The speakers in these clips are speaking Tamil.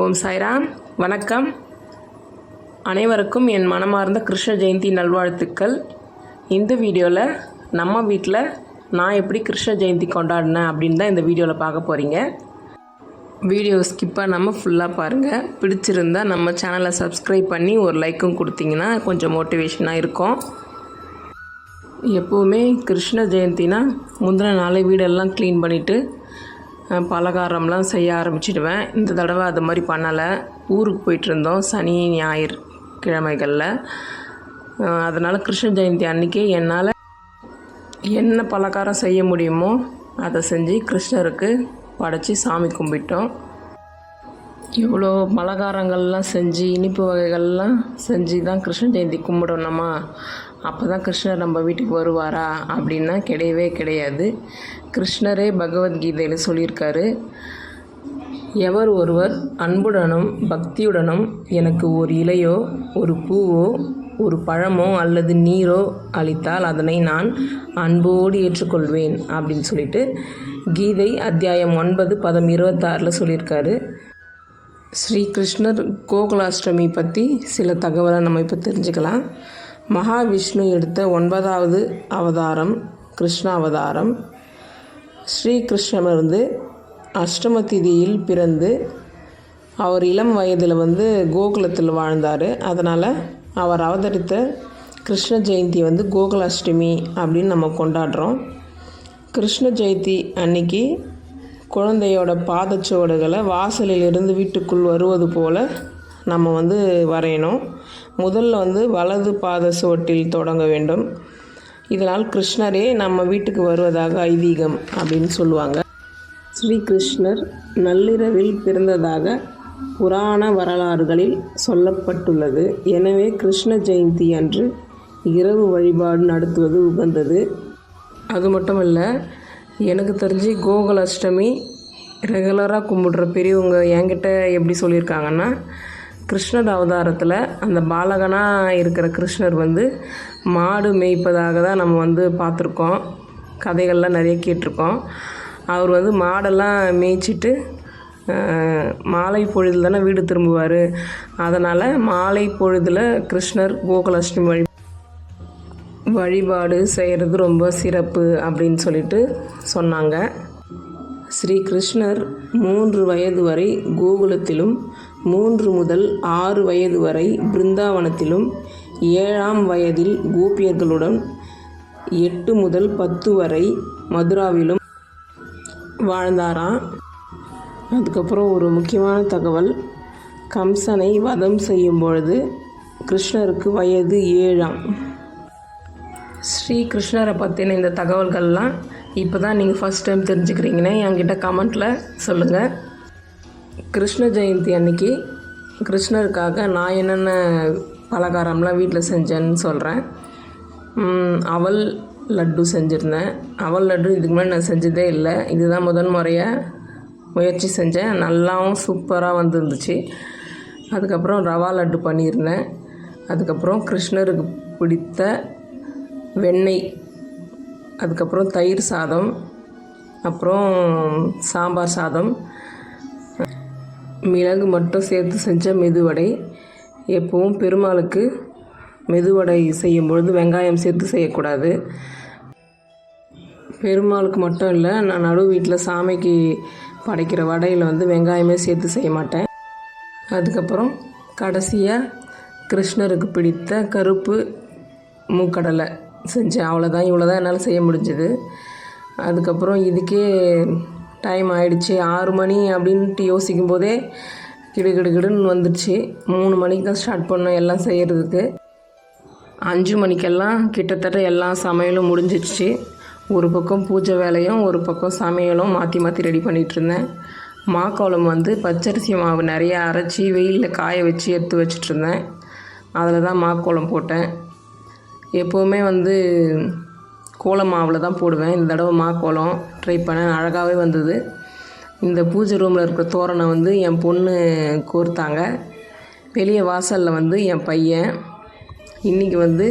ஓம் சாய்ராம். வணக்கம். அனைவருக்கும் என் மனமார்ந்த கிருஷ்ண ஜெயந்தி நல்வாழ்த்துக்கள். இந்த வீடியோவில் நம்ம வீட்டில் நான் எப்படி கிருஷ்ண ஜெயந்தி கொண்டாடினேன் அப்படின்னு தான் இந்த வீடியோவில் பார்க்க போகிறீங்க வீடியோ ஸ்கிப் பண்ணாமல் ஃபுல்லாக பாருங்கள் பிடிச்சிருந்தா நம்ம சேனலை சப்ஸ்கிரைப் பண்ணி ஒரு லைக்கும் கொடுத்தீங்கன்னா கொஞ்சம் மோட்டிவேஷனாக இருக்கும். எப்போவுமே கிருஷ்ண ஜெயந்தினா முந்தின நாளே வீடெல்லாம் க்ளீன் பண்ணிவிட்டு பலகாரம்லாம் செய்ய ஆரம்பிச்சிடுவேன். இந்த தடவை அது மாதிரி பண்ணலை. ஊருக்கு போயிட்டுருந்தோம் சனி ஞாயிறு கிழமைகளில். அதனால் கிருஷ்ண ஜெயந்தி அன்றைக்கி என்னால் என்ன பலகாரம் செய்ய முடியுமோ அதை செஞ்சு கிருஷ்ணருக்கு படைச்சி சாமி கும்பிட்டோம். இவ்வளோ பலகாரங்கள்லாம் செஞ்சு இனிப்பு வகைகள்லாம் செஞ்சு தான் கிருஷ்ண ஜெயந்தி கும்பிடணுமா? அப்போ தான் கிருஷ்ணர் நம்ம வீட்டுக்கு வருவாரா? அப்படின்னா கிடையவே கிடையாது. கிருஷ்ணரே பகவத்கீதையில் சொல்லியிருக்காரு எவர் ஒருவர் அன்புடனும் பக்தியுடனும் எனக்கு ஒரு இலையோ ஒரு பூவோ ஒரு பழமோ அல்லது நீரோ அளித்தால் அதனை நான் அன்போடு ஏற்றுக்கொள்வேன் அப்படின்னு சொல்லிட்டு கீதை அத்தியாயம் ஒன்பது பதம் இருபத்தாறில் சொல்லியிருக்காரு. ஸ்ரீ கிருஷ்ணர் கோகுலாஷ்டமி பற்றி சில தகவலை நம்ம இப்போ தெரிஞ்சுக்கலாம். மகாவிஷ்ணு எடுத்த ஒன்பதாவது அவதாரம் கிருஷ்ணாவதாரம். அவதாரம் ஸ்ரீ அஷ்டம திதியில் பிறந்து அவர் இளம் வயதில் வந்து கோகுலத்தில் வாழ்ந்தார். அதனால் அவர் அவதரித்த கிருஷ்ண ஜெயந்தி வந்து கோகுலாஷ்டமி அப்படின்னு நம்ம கொண்டாடுறோம். கிருஷ்ண ஜெயந்தி அன்னைக்கு குழந்தையோட பாதச்சுவடுகளை வாசலில் இருந்து வீட்டுக்குள் வருவது போல் நம்ம வந்து வரையணும். முதல்ல வந்து வலது பாத சுவட்டில் தொடங்க வேண்டும். இதனால் கிருஷ்ணரே நம்ம வீட்டுக்கு வருவதாக ஐதீகம் அப்படின்னு சொல்லுவாங்க. ஸ்ரீ கிருஷ்ணர் நள்ளிரவில் பிறந்ததாக புராண வரலாறுகளில் சொல்லப்பட்டுள்ளது. எனவே கிருஷ்ண ஜெயந்தி அன்று இரவு வழிபாடு நடத்துவது உகந்தது. அது மட்டும் இல்லை எனக்கு தெரிஞ்சு கோகுல அஷ்டமி ரெகுலராக கும்பிடுற பெரியவங்க என்கிட்ட எப்படி சொல்லியிருக்காங்கன்னா கிருஷ்ணர் அவதாரத்தில் அந்த பாலகனாக இருக்கிற கிருஷ்ணர் வந்து மாடு மேய்ப்பதாக தான் நம்ம வந்து பார்த்துருக்கோம். கதைகள்லாம் நிறைய கேட்டிருக்கோம். அவர் வந்து மாடெல்லாம் மேய்ச்சிட்டு மாலை பொழுதில் தானே வீடு திரும்புவார். அதனால் மாலை பொழுதில் கிருஷ்ணர் கோகுலாஷ்டமி வழி வழிபாடு செய்கிறது ரொம்ப சிறப்பு அப்படின்னு சொல்லிட்டு சொன்னாங்க. ஸ்ரீ கிருஷ்ணர் மூன்று வயது வரை கோகுலத்திலும் மூன்று முதல் ஆறு வயது வரை பிருந்தாவனத்திலும் ஏழாம் வயதில் கோபியர்களுடன் எட்டு முதல் பத்து வரை மதுராவிலும் வாழ்ந்தாராம் அதுக்கப்புறம் ஒரு முக்கியமான தகவல். கம்சனை வதம் செய்யும் பொழுது கிருஷ்ணருக்கு வயது ஏழாம். ஸ்ரீ கிருஷ்ணரை பற்றின இந்த தகவல்கள்லாம் இப்போ தான் நீங்கள் ஃபஸ்ட் டைம் தெரிஞ்சுக்கிறீங்கன்னா என்கிட்ட கமெண்ட்டில் சொல்லுங்கள் கிருஷ்ண ஜெயந்தி அன்னைக்கு கிருஷ்ணருக்காக நான் என்னென்ன பலகாரம்லாம் வீட்டில் செஞ்சேன்னு சொல்கிறேன். அவல் லட்டு செஞ்சுருந்தேன். அவல் லட்டு இதுக்கு முன்னாடி நான் செஞ்சதே இல்லை. இதுதான் முதன் முறையாக முயற்சி செஞ்சேன். நல்லாவும் சூப்பராக வந்துருந்துச்சு. அதுக்கப்புறம் ரவா லட்டு பண்ணியிருந்தேன். அதுக்கப்புறம் கிருஷ்ணருக்கு பிடித்த வெண்ணெய் அதுக்கப்புறம் தயிர் சாதம் அப்புறம் சாம்பார் சாதம் மிளகு மட்டும் சேர்த்து செஞ்ச மெதுவடை. எப்பவும் பெருமாளுக்கு மெதுவடை செய்யும் பொழுது வெங்காயம் சேர்த்து செய்யக்கூடாது. பெருமாளுக்கு மட்டும் இல்லை நான் நடு வீட்டில் சாமிக்கு படைக்கிற வடையில் வந்து வெங்காயமே சேர்த்து செய்ய மாட்டேன். அதுக்கப்புறம் கடைசியாக கிருஷ்ணருக்கு பிடித்த கருப்பு மூக்கடலை செஞ்சேன். அவ்வளோதான் இவ்வளோ தான் என்னால் செய்ய முடிஞ்சது. அதுக்கப்புறம் இதுக்கே டைம் ஆயிடுச்சு. ஆறு மணி அப்படின்ட்டு யோசிக்கும் போதே கிடு கிடு கிடுன்னு வந்துடுச்சு. மூணு மணிக்கு தான் ஸ்டார்ட் பண்ணோம் எல்லாம் செய்கிறதுக்கு அஞ்சு மணிக்கெல்லாம் கிட்டத்தட்ட எல்லா சமையலும் முடிஞ்சிடுச்சு. ஒரு பக்கம் பூஜை வேலையும் ஒரு பக்கம் சமையலும் மாற்றி மாற்றி ரெடி பண்ணிகிட்டு இருந்தேன். மாக்கோளம் வந்து பச்சரிசி மாவு நிறைய அரைச்சி வெயிலில் காய வச்சு எடுத்து வச்சிட்ருந்தேன் அதில் தான் மாக்கோளம் போட்டேன். எப்போவுமே வந்து கோலம் மாவில் தான் போடுவேன். இந்த தடவை மா கோலம் ட்ரை பண்ணேன். அழகாகவே வந்தது. இந்த பூஜை ரூமில் இருக்கிற தோரணை வந்து என் பொண்ணு கோர்த்தாங்க. வெளியே வாசலில் வந்து என் பையன். இன்றைக்கி வந்து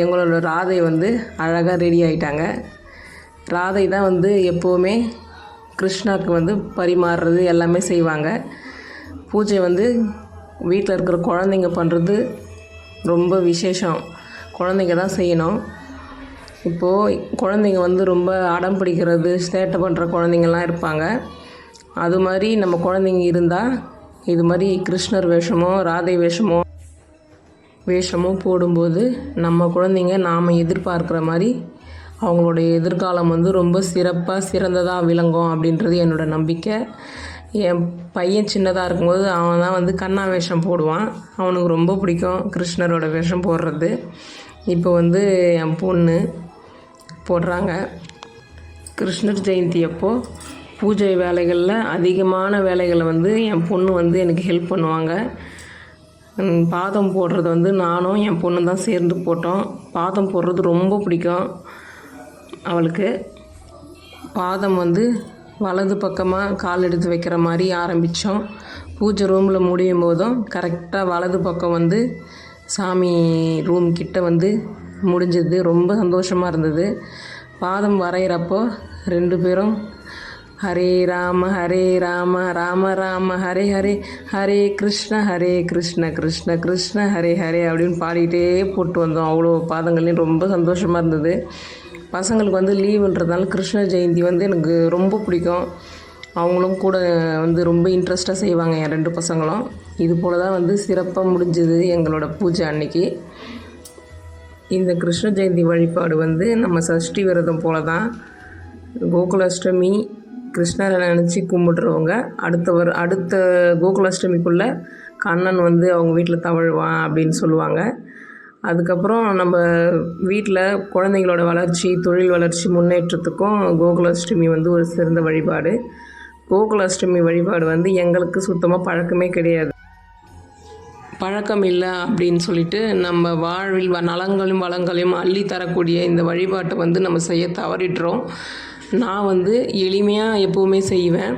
எங்களோட ராதை வந்து அழகாக ரெடி ஆகிட்டாங்க ராதை தான் வந்து எப்போவுமே கிருஷ்ணாவுக்கு வந்து பரிமாறுறது எல்லாமே செய்வாங்க. பூஜை வந்து வீட்டில் இருக்கிற குழந்தைங்க பண்ணுறது ரொம்ப விசேஷம். குழந்தைங்க தான் செய்யணும். இப்போது குழந்தைங்க வந்து ரொம்ப அடம் பிடிக்கிறது சேட்டை பண்ணுற குழந்தைங்கள்லாம் இருப்பாங்க. அது மாதிரி நம்ம குழந்தைங்க இருந்தால் இது மாதிரி கிருஷ்ணர் வேஷமோ ராதை வேஷமோ வேஷமோ போடும்போது நம்ம குழந்தைங்க நாம் எதிர்பார்க்குற மாதிரி அவங்களுடைய எதிர்காலம் வந்து ரொம்ப சிறப்பாக சிறந்ததாக விளங்கும் அப்படின்றது என்னோடய நம்பிக்கை. என் பையன் சின்னதாக இருக்கும்போது அவன் தான் வந்து கண்ணா வேஷம் போடுவான். அவனுக்கு ரொம்ப பிடிக்கும் கிருஷ்ணரோட வேஷம் போடுறது. இப்போ வந்து என் பொண்ணு போடுறாங்க. கிருஷ்ணர் ஜெயந்தி அப்போது பூஜை வேலைகளில் அதிகமான வேலைகளை வந்து என் பொண்ணு வந்து எனக்கு ஹெல்ப் பண்ணுவாங்க. பாதம் போடுறது வந்து நானும் என் பொண்ணு தான் சேர்ந்து போட்டோம். பாதம் போடுறது ரொம்ப பிடிக்கும் அவளுக்கு. பாதம் வந்து வலது பக்கமாக கால் எடுத்து வைக்கிற மாதிரி ஆரம்பித்தோம் பூஜை ரூமில் முடியும் போதும் கரெக்டாக வலது பக்கம் வந்து சாமி ரூம் கிட்ட வந்து முடிஞ்சது. ரொம்ப சந்தோஷமாக இருந்தது. பாதம் வரைகிறப்போ ரெண்டு பேரும் ஹரே ராம ஹரே ராம ராம ராம ஹரே ஹரே ஹரே கிருஷ்ண ஹரே கிருஷ்ண கிருஷ்ண கிருஷ்ண ஹரே ஹரே அப்படின்னு பாடிக்கிட்டே போட்டு வந்தோம். அவ்வளோ பாதங்கள்லையும் ரொம்ப சந்தோஷமாக இருந்தது. பசங்களுக்கு வந்து லீவுன்றதுனால கிருஷ்ண ஜெயந்தி வந்து எனக்கு ரொம்ப பிடிக்கும். அவங்களும் கூட வந்து ரொம்ப இன்ட்ரெஸ்ட்டாக செய்வாங்க என் ரெண்டு பசங்களும். இது போல் தான் வந்து சிறப்பாக முடிஞ்சது எங்களோட பூஜை அன்னைக்கு. இந்த கிருஷ்ண ஜெயந்தி வழிபாடு வந்து நம்ம சஷ்டி விரதம் போல தான் கோகுலாஷ்டமி கிருஷ்ணரை நினச்சி கும்பிடுறவங்க அடுத்த வர அடுத்த கோகுலாஷ்டமிக்குள்ளே கண்ணன் வந்து அவங்க வீட்டில் தவழ்வான் அப்படின்னு சொல்லுவாங்க. அதுக்கப்புறம் நம்ம வீட்டில் குழந்தைங்களோட வளர்ச்சி தொழில் வளர்ச்சி முன்னேற்றத்துக்கும் கோகுலாஷ்டமி வந்து ஒரு சிறந்த வழிபாடு. கோகுலாஷ்டமி வழிபாடு வந்து எங்களுக்கு சுத்தமாக பழக்கமே கிடையாது. பழக்கம் இல்லை அப்படின்னு சொல்லிட்டு நம்ம வாழ்வில் வ- நலங்களையும் வளங்களையும் அள்ளி தரக்கூடிய இந்த வழிபாட்டை வந்து நம்ம செய்ய தவறிடுறோம். நான் வந்து எளிமையாக எப்போவுமே செய்வேன்.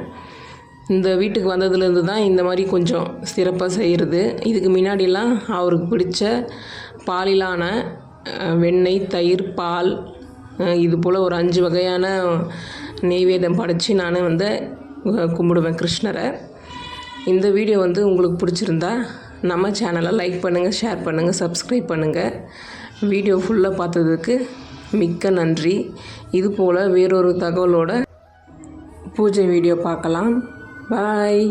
இந்த வீட்டுக்கு வந்ததுலேருந்து தான் இந்த மாதிரி கொஞ்சம் சிறப்பாக செய்கிறது இதுக்கு முன்னாடிலாம் அவருக்கு பிடிச்ச பாலிலான வெண்ணெய் தயிர் பால் இது போல் ஒரு அஞ்சு வகையான நெய்வேதம் படைத்து நான் வந்து கும்பிடுவேன் கிருஷ்ணரை. இந்த வீடியோ வந்து உங்களுக்கு பிடிச்சிருந்தா நம்ம சேனலை லைக் பண்ணுங்கள் ஷேர் பண்ணுங்கள் சப்ஸ்கிரைப் பண்ணுங்கள் வீடியோ ஃபுல்லாக பார்த்ததுக்கு மிக்க நன்றி. இது போல் வேறொரு தகவலோட பூஜை வீடியோ பார்க்கலாம். பாய்